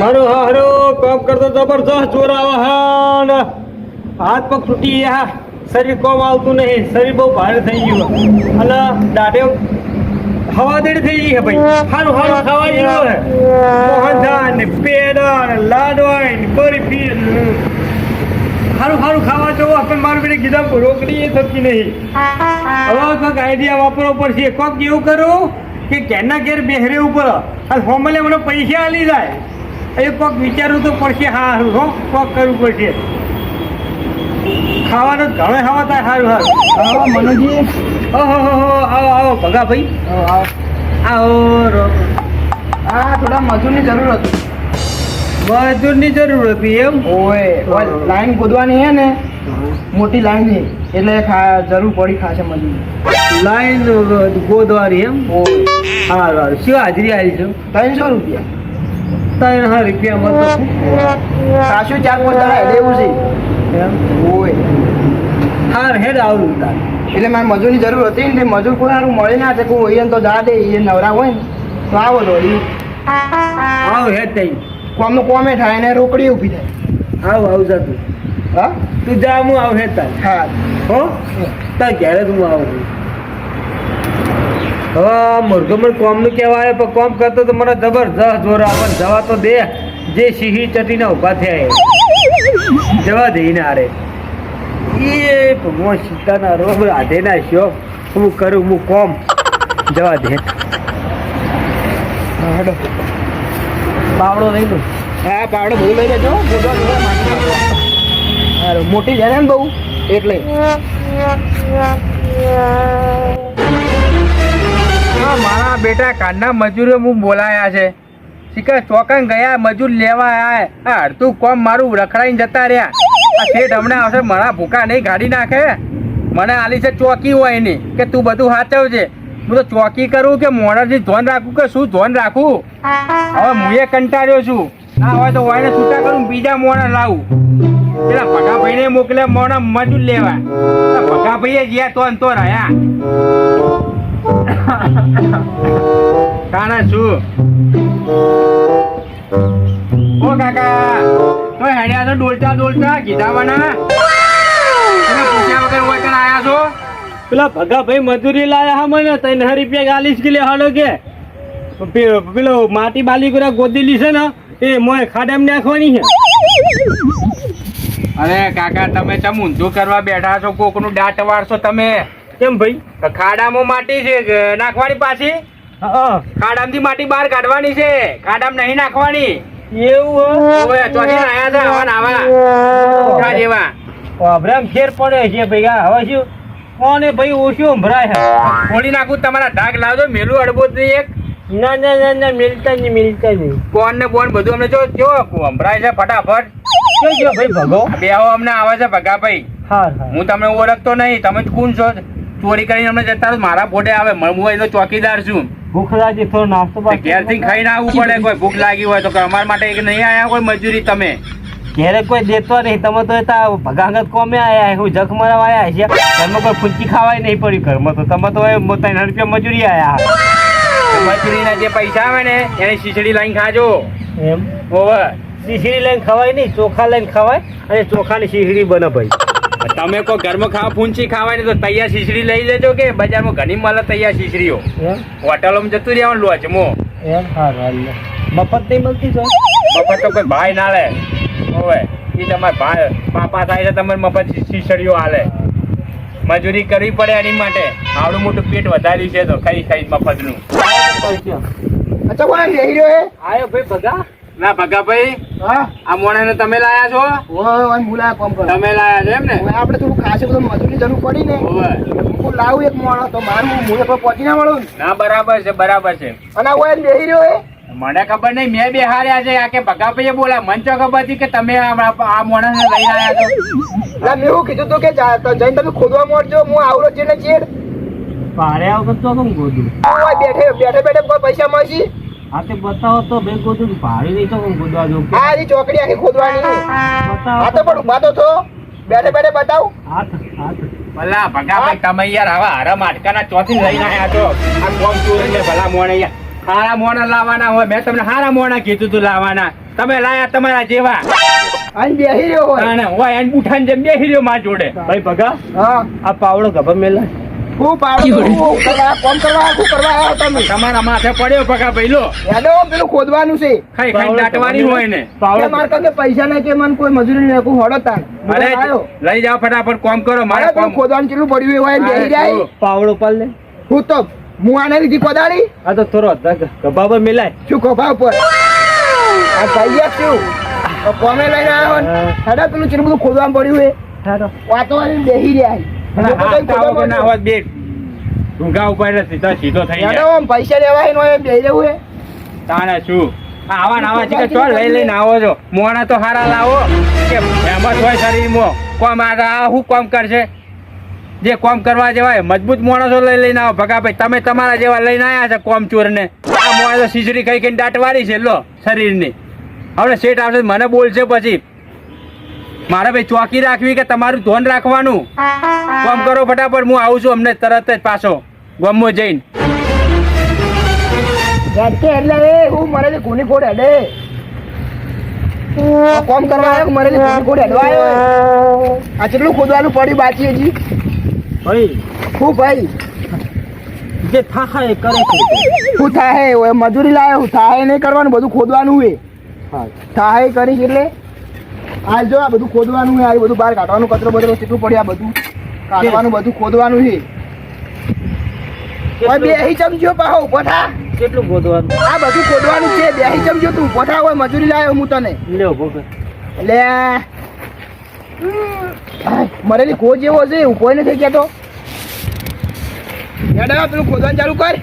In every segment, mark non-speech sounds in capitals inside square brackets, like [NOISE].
મારો હારો કોમ કરતો જબરજસ્ત જોર આવે હાથ પગ તૂટી ગયા શરીર કોમ આવતું નહીં શરીર બહુ ભારે થઈ ગયું અને દાઢે હવાદળી થઈ ગઈ છે ભાઈ હારું હારું ખાવા જેવું છે મોહનથાળ ને પેડા ને લાડવા ને કીધા રોકડી એ થતી નહીં હવે આઈડિયા વાપરવો પડશે કોઈક એવું કરું કે ઘેરના ઘેર બેહરે ઉપર અને હોમલે મને પૈસા આલી જાય એ કોઈક વિચારવું તો પડશે હા સારું હો પગ કરવું પડશે. ખાવાનું ઘણો ખાવા થાય સારું સારું હા મનોજી. ઓહો હો હો આવો આવો ભગા ભાઈ. આવો, આ થોડા મજૂરની જરૂર હતી. મજૂરની જરૂર હતી એમ? ઓય લાઈન ખોદવાની હે ને? મોટી લાઈન છે એટલે જરૂર પડી ખાશે મજૂર લાઈન ગોદવારી એમ? ઓય. હા સારું શું હાજરી આવી છે? ત્રણસો રૂપિયા. ત્રણ હા રૂપિયામાં તો સાસુ ચાર પાંચ દાડા એવું છે. ઓય. હાર હેડ આવું એટલે મારે મજૂરની જરૂર હતી ને મજૂર કોઈ સારું મળે ના છે કોઈ હોય તો જા દે એ નવરા હોય ને તો આવો તો એ આવ હેડ તઈ. કોમનું કોમે થાય ને રોકડી ઊભી થાય. આવ આવ જા તું. હા? તું જા હું આવ હેડ તાર. હા. હો? તાર ઘેરે તું આવું હવે મુરગમણ કોમનું કહેવાય પણ કોમ કરતો તો મને જબરજસ્ત જોર આવે જવા તો દે. જે સિંહી ચટીને ઊભા થયા જવા દે ને આરે એ ભગવાન સીતાના રોગ રાધે ના શો હું કરું હું કોમ. જવા દે. હા, હેડો. પાવડો નહીં તું હા પાવડો બહુ લઈ લેજો. મોટી છે ને બહુ. એટલે [LAUGHS] હા, મારા બેટા કાનના મજૂરો હું બોલાયા છે. શીખે ચોકન ગયા, મજૂર લેવા આયા. આ અડધું કોમ મારું રખડાઈને જતા રહ્યા. આ શેઠ હમણાં આવશે, મારા ભૂકા નહીં ગાડી નાખે. મને આલી છે ચોકી હોય એની, કે તું બધું સાચવજે. હું તો ચોકી કરું કે મોણસથી ધોન રાખું કે શું ધોન રાખું? હવે હું એ કંટાળ્યો છું. ના હોય તો વાયને છૂટા કરું બીજા મોડર લાવું. પેલા ભગાભાઈને મોકલે મોડર મજૂર લેવા. ભગાભાઈએ જ્યાં તો તો રહ્યા કાના છું? ઓ કાકા તો હેડ્યા તો ડોલતા ડોલતા કીધાવાના તમે પૂછ્યા વગર હોય કણ આયા છો? પેલા ભગા ભાઈ મજૂરી લાયા હા મને ત્રણ રૂપિયા ગાલીસ કિલે હાડો કે. પેલો માટી બાલી કરા ગોદી છે ને એ મોય ખાડામ નાખવાની છે. અરે કાકા તમે ચમ ઊંધું કરવા બેઠા છો? કોકનું દાંત વાળશો તમે? કેમ ભાઈ? ખાડામાં માટી છે નાખવાની પાછી? ખાડામ ખાડામાંથી માટી બહાર કાઢવાની છે ખાડામાં નહીં નાખવાની. એવું ઓય ચોથી આયા છે આવા આવા. ઉઠા જેવા. અભરામ ફેર પડે છે ભાઈ હવે શું? કોને ભાઈ ઓછું સંભળાય છે? ખોલી નાખું તમારા ધાક લાવજો મેલું અડબો એક. ના ના ના ના મિલતા નહીં મિલતા નહીં. કોણ ને બોન બધું અમને જો જો છે ફટાફટ. ભાઈ ભગો. બેહો અમને આવે છે ભગાભાઈ ભાઈ. હા હું તમને ઓળખતો નહીં તમે કોણ છો. ચોરી કરીને અમને જતા મારા ફોટે આવે મ- હું એનો ચોકીદાર છું. ભૂખ લાગી નાસ્તો તે બાસ્તો ઘેરથી ખાઈને આવવું પડે કોઈ ભૂખ લાગી હોય તો. અમારા માટે એક નહીં આયા કોઈ મજૂરી તમે. ઘેરે કોઈ દેતો નહીં. તમે તો એતા ભગાંગત કોમે આયા હું? જખ મરવા આયા છે ઘરમાં કોઈ ફૂંચી ખાવાય નહીં પડી ઘરમાં તો. તમે તો ત્રણ રૂપિયા મજૂરી આયા મજૂરીના જે પૈસા આવે ને એની શીશડી લાઈન ખાજો. એમ? ઓવર શીશડી લઈને ખવાય નહીં ચોખા લઈને ખવાય અને ચોખાની શીશડી બને ભાઈ. તમે કોઈ ઘરમાં ખાવા ફૂંચી ખાવાની તો તૈયાર શીશડી લઈ લેજો કે બજારમાં ઘણી મળે તૈયાર શીશડીઓ. હોટલોમાં જતું રહેવાનું લોચમો એમ? હારું મફત નહીં મળતી છે મફત તો કોઈ ભાઈ ના લે. હવે એ તમારે ભાઈ પાપા થાય છે તમારે મફત શીશડીઓ હાલે. મજૂરી કરવી પડે એની માટે. આવડું મોટું પેટ વધાર્યું છે તો ખાઈ ખાઈ મફતનું. અચ્છા કોણ લઈ રહ્યો હે? આયો ભાઈ ભગા. ના ભગાભાઈ આ મોણાને તમે લાયા છો? મુલા કોમ કરો. તમે લાયા છો એમ ને? આપણે થોડું ખાસે બધું મજૂરી જરૂર પડી ને. હું લાવું એક મોણો તો મારું હું પર પહોંચી ના મળું ના. બરાબર છે બરાબર છે. અને હું એમ બેહી રહ્યો મને ખબર નહીં મેં બે હાર્યા છે આ કે ભગાભાઈએ બોલા મન તો ખબર હતી કે તમે આ આ મોણાને લઈ આવ્યા છો. ના મેં એવું કીધું તું કે જઈને તમે ખોદવા મળજો હું આવરો છે ને ચેડ. પાડે આવતો તો કેમ ખોદું બેઠે બેઠે બેઠે પૈસા મળશે? હા તે બતાવો તો બે ગોદું પાડે તો ગોદવા જો આ આની ચોકડી આખી ખોદવાની. હા તો પણ ઊભા તો થો બેઠે બેઠે બતાવ. હાથ હાથ. ભલા ભગાભાઈ તમે યાર આવા હારા માટકાના ચોથી લઈને આયા છો. આ કોમ ચોરી ને ભલા મોણે યાર. હારા મોણા લાવવાના હોય મેં તમને હારા મોણા કીધું તું લાવવાના. તમે લાયા તમારા જેવા. અહીં બેહી રહ્યો હોય. તાણે હોય બુઠાને જેમ બેસી રહ્યો માં જોડે. ભાઈ ભગા હા. આ પાવડો ગભર મેલા. હું પાવડો હું કરવા કોમ કરવા શું કરવા આવ્યો તમે? તમારા માથે પડ્યો પગા પહેલો લો પેલું ખોદવાનું છે. ખાઈ ખાઈ દાટવાની હોય ને. કે પાવડો મારે કાંઈ પૈસા નહીં કે મને કોઈ મજૂરી નહીં નાખું હળો તાર હું અરે લઈ જાવ ફટાફટ કોમ કરો મારે કોમ. ખોદવાનું કેટલું પડ્યું હોય બેહી જાય. પાવડો પર લે. હું તો હું આને લીધી પદાડી આ તો થોડો ગભા પર મિલાય. શું ગભા ઉપર? આ ભાઈ શું? કોમે લઈને આવ્યો ને. હેડા પેલું ચીરું બધું ખોદવાનું પડ્યું હે વાતો વાળી બેહી રહ્યા હે. અને લોકો હાથ તો આવો કે ખોદવા ના હોત બે. ઢૂંઘા ઉપર સીધો સીધો થઈ જાય. પૈસા લેવા હે એમ બેહી રહેવું હે? તાણે શું આવા નાવા છે કે ચો લઈ લઈને આવો છો. મોણા તો હારા લાવો કે હેમત હોય શરીરમાં. કોમ આ આ શું કોમ કરશે? જે કોમ કરવા જવાય મજબૂત માણસો લઈ લઈને આવો. ભગાભાઈ તમે તમારા જેવા લઈને આવ્યા છે કોમ ચોરને. આ મોણા તો કઈ ખાઈ ખાઈને દાટવારી છે લો શરીરની. હવે શેઠ આવશે મને બોલશે પછી. મારે ભાઈ ચોકી રાખવી કે તમારું ધોન રાખવાનું? કોમ કરો ફટાફટ હું આવું છું અમને તરત જ પાછો. ગમો જઈને. ઝટકે એટલે હું મરેલી કોની કોડ હેડે. આ કોમ કરવા આવ્યો કોની હેડવા આ કેટલું ખોદવાનું પડ્યું બાકી હજી? ભાઈ. હું ભાઈ? જે એ કરે શું થાય ઓય મજૂરી લાવે હું થાય નહીં કરવાનું બધું ખોદવાનું હે. હા થાય કરીશ એટલે? આ જો આ બધું ખોદવાનું હે આ બધું બહાર કાઢવાનું કચરો બધો કેટલું પડ્યા બધું? કાઢવાનું બધું ખોદવાનું છે. ઓય બે અહીં ચમચો પાહો ઊભો થા. કેટલું ગોદવાનું આ બધું ખોદવાનું છે બે અહીં ચમચો તું ઊભો થા હોય મજૂરી લાવ્યો હું તને. લ્યો ભોગ એટલે આય, મરેલી ખોજ એવો છે ઊભો નથી કેતો. પેલું ખોદવાનું ચાલુ કર.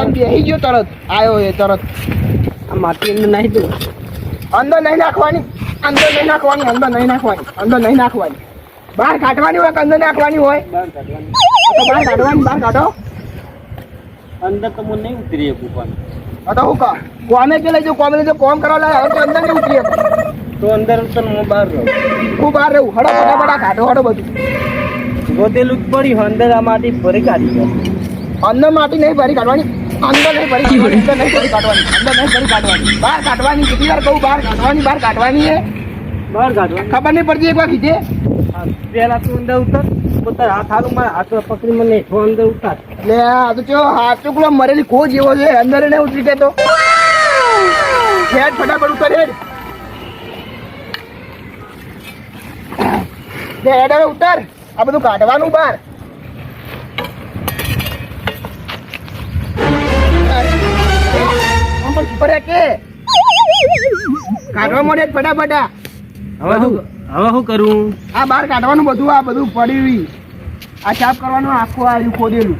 એમ બેહી ગયો તરત. આયો એ તરત. આ માટી અંદર નહીં દો. અંદર નહીં નાખવાની. અંદર નહીં નાખવાની અંદર નહીં નાખવાની અંદર નહીં નાખવાની. બહાર કાઢવાની હોય અંદર નાખવાની હોય? બહાર કાઢવાનું. બહાર કાઢો. અંદર તો મને નહીં ઉતરી શકું પણ. તો હું કહું કોમે કે લઈ જાઉં કોમે લઈ જાઉં કોમ કરવા લાગે હવે તો અંદર નહીં ઉતરી શકું. તો અંદર તો હું બહાર રહું. હું બહાર રહું. હડો ફટાફટ કાઢો હડો બધું. ગોતેલું જ પડ્યું અંદર આ માટી ભરી કાઢી ગયો અંદર માટી નહીં ભરી કાઢવાની. અંદર નહીં ભરી કાઢવાની અંદર નહીં ભરી કાઢવાની અંદર નહીં ભરી કાઢવાની. બહાર કાઢવાની કેટલી વાર કહું બહાર કાઢવાની બહાર કાઢવાની હે બહાર કાઢવાનું. ખબર નહીં પડતી એક વાર કીધે પહેલા તું અંદર ઉતર પોતા હાથ હાલું મારા હાથ પકડી મને હેઠો અંદર ઉતાર. લે આ તો ચો હાથ ચોકલો મરેલી કો જેવો છે અંદર નહીં ઉતરી કેતો હેડ ફટાફટ ઉતર હેડ. લે હેડ હવે ઉતર. આ બધું કાઢવાનું બહાર. હે કે? કાઢવા મળે ફટાફટા. હવે શું હવે શું કરું? આ બહાર કાઢવાનું બધું આ બધું પડ્યું આ સાફ કરવાનું આખું આવ્યું ખોદેલું.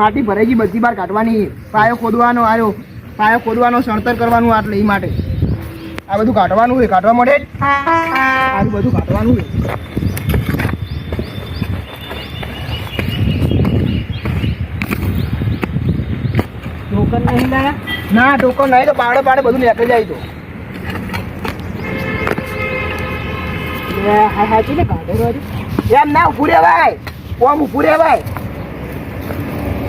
માટી ભરાઈ ગઈ બધી બાર કાઢવાની. પાયો ખોદવાનો આવ્યો પાયો ખોદવાનો સણતર કરવાનું આટલે એ માટે. આ બધું કાઢવાનું હોય કાઢવા મળે આ બધું કાઢવાનું હોય ટોકન નહીં લાયા ના ટોકો નહીં તો પાડે પાડે બધું નીકળી જાય તો. એમ ના ઉભું ભાઈ ઓમ ઉભું ભાઈ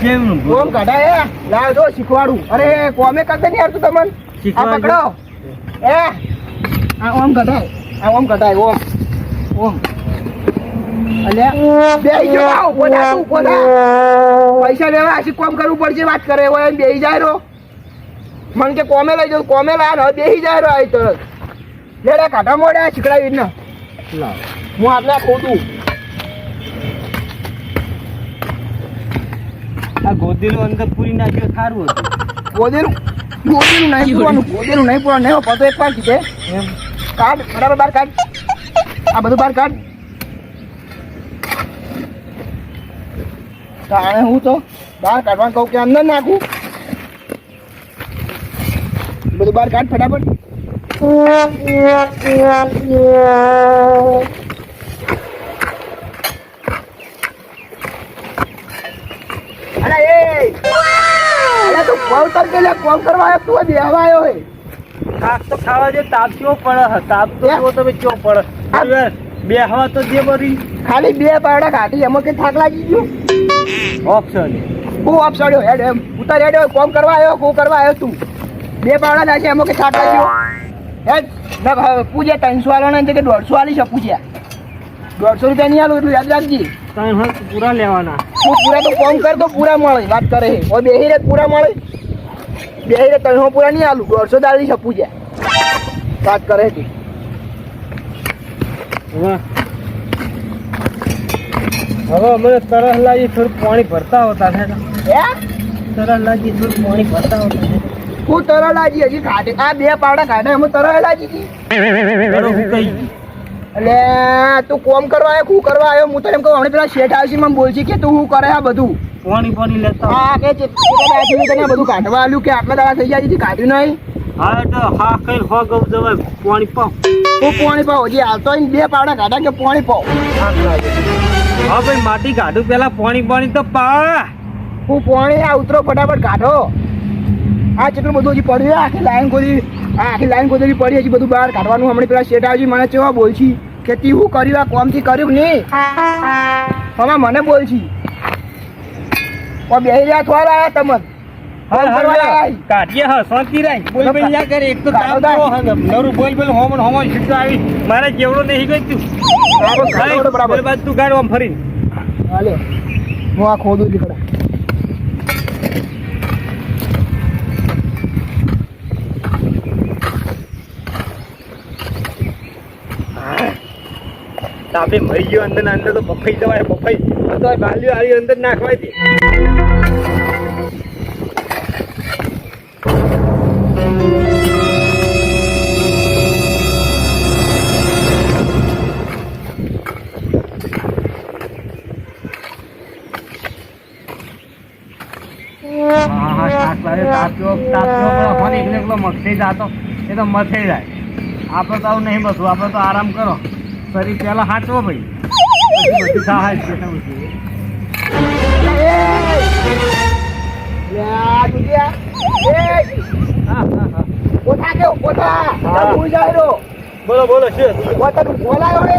કેમ ઓમ કઢાય લાવ જો શીખવાડું. અરે કોમે કરતા નહીં આવતું તમને? આ પકડો. એ આ ઓમ કઢાય આ ઓમ કઢાય ઓમ. ઓમ. પૈસા લેવા કોમ કરવું પડશે વાત કરે એમ બે જાય રો. મન કે કોમે લઈ જાઉં કોમે લાયા ને બેહી જાય રહ્યો આઈ તરત. લેડા કાઢા મોડે આ શીખડાવી ને હું આટલા ખોટું. આ ગોદીનું અંદર પૂરી નાખ્યું સારું હતું. ગોદેલું ગોદેલું નહીં પૂરવાનું ગોદેલું નહીં પૂરવાનું. નહીં પતો એક વાર કીધે. એમ. કાઢ બરાબર બહાર કાઢ. આ બધું બહાર કાઢ. તાણે હું તો બહાર કાઢવાનું કહું કે અંદર નાખું. બધું બહાર કાઢ ફટાફટ. કોલ કર કોલ કરવા આવ્યો તું બેહવા આવ્યો હે. શાક તો ખાવા જે તાપ કેવો પડે. તાપ તો એમ? તમે પડે? આ- બે હવા તો જે બરી ખાલી બે પાવડા કાઢી એમાં કે થાક લાગી ગયો? ઓપ્શન હું ઓપ્શન હેડ એમ. ઉતાર હેડ કોમ કરવા આવ્યો કોમ કરવા આવ્યો તું. બે પાવડા થાય છે એમાં કે થાક લાગ્યો હે ના ભાઈ પૂજે ત્રણસો વાળાને કે દોઢસો વાળી છે પૂજ્યા. દોઢસો રૂપિયા નહીં આલું એટલું યાદ રાખજે. ત્રણ પૂરા લેવાના. તું પૂરા તો કોમ કર તો પૂરા મળે વાત કરે છે. હવે બેહી રે પૂરા મળે. બેહી રે ત્રણસો પૂરા નહીં આલું દોઢસો દાળી છે પૂજ્યા. વાત કરે છે. હવે હવે મને તરસ લાગી થોડું પાણી ભરતા હોતા છે. તરસ લાગી થોડું પાણી ભરતા હોતા હું તરલાજી હજી કાઢે આ બે પાવડા કાઢે એમાં તરલાજી હતી. એટલે તું કોમ કરવા આવ્યો હું કરવા આવ્યો? હું તો એમ કહું હમણાં પેલા શેઠ આવશે મને બોલશે કે તું હું કરે આ બધું? પોણી પોણી લેતા હા કે છે તને બધું કાઢવા આલું કે આટલા દાડા થઈ ગયા છે કાઢ્યું નહીં? હા તો હા કઈ હો ગૌ જવાય પોણી પાવ. હું પોણી પાવ હજી હાલતો બે પાવડા કાઢા કે પોણી પાવ? હા ભાઈ માટી કાઢું પેલા પાણી પાણી તો પા. હું પોણી આ ઉતરો ફટાફટ કાઢો. આ કેટલું બધું હજી પડ્યું આખી લાઈન ખોદી આ આખી લાઈન ખોદેલી પડી હજી બધું બહાર કાઢવાનું. હમણાં પેલા શેઠ આવજી મને કેવા બોલછી કે તી હું કર્યું આ કોમથી કર્યું નહીં? હમણાં મને બોલછી ઓ બેહી રહ્યા થોડા લાયા તમને. મારે જેવડો નહીં ગઈ તું. બરાબર, તું ગાડો હાલે. હું આ ખોદું છું તાપે મરી ગયો અંદર અંદર તો બફાઈ જવાય બફાઈ. તો બાલ્યો આવી અંદર નાખવાય દે હા, હા, શાક લાવે, તાપ પીવો, તાપ પીવો, પેલો ફોન એકલો એ તો મથે જાય. આપણે તો આવું નહીં બધું. આપણે તો આરામ કરો. શરીર પેલા હાચવો ભાઈ. છે. બોલો બોલો શું બોલાયો રે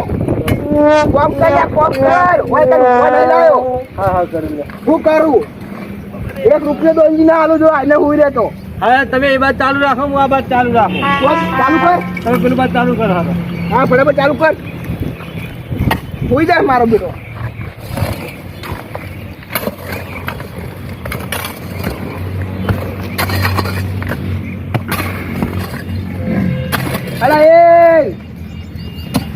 કોમ કર કોમ કર ઓય તને ફોન લાયો હા હા કરી લે. હું કરું? એક રૂપિયો તો ના આલું જો આને હું રહેતો. હવે તમે એ બાદ ચાલુ રાખો હું આ બાદ ચાલુ રાખો. ચાલુ કર. તમે પેલું બાદ ચાલુ કરો હા બરાબર ચાલુ કર. હોઈ જાય મારો બેટો. અરે એ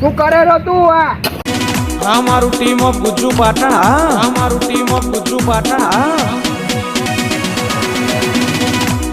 શું કરે રો તું આ? અમારું મારું ટીમ ઓફ ગુજુ પાટણ હા. મારું ટીમ ઓફ ગુજુ પાટણ હા.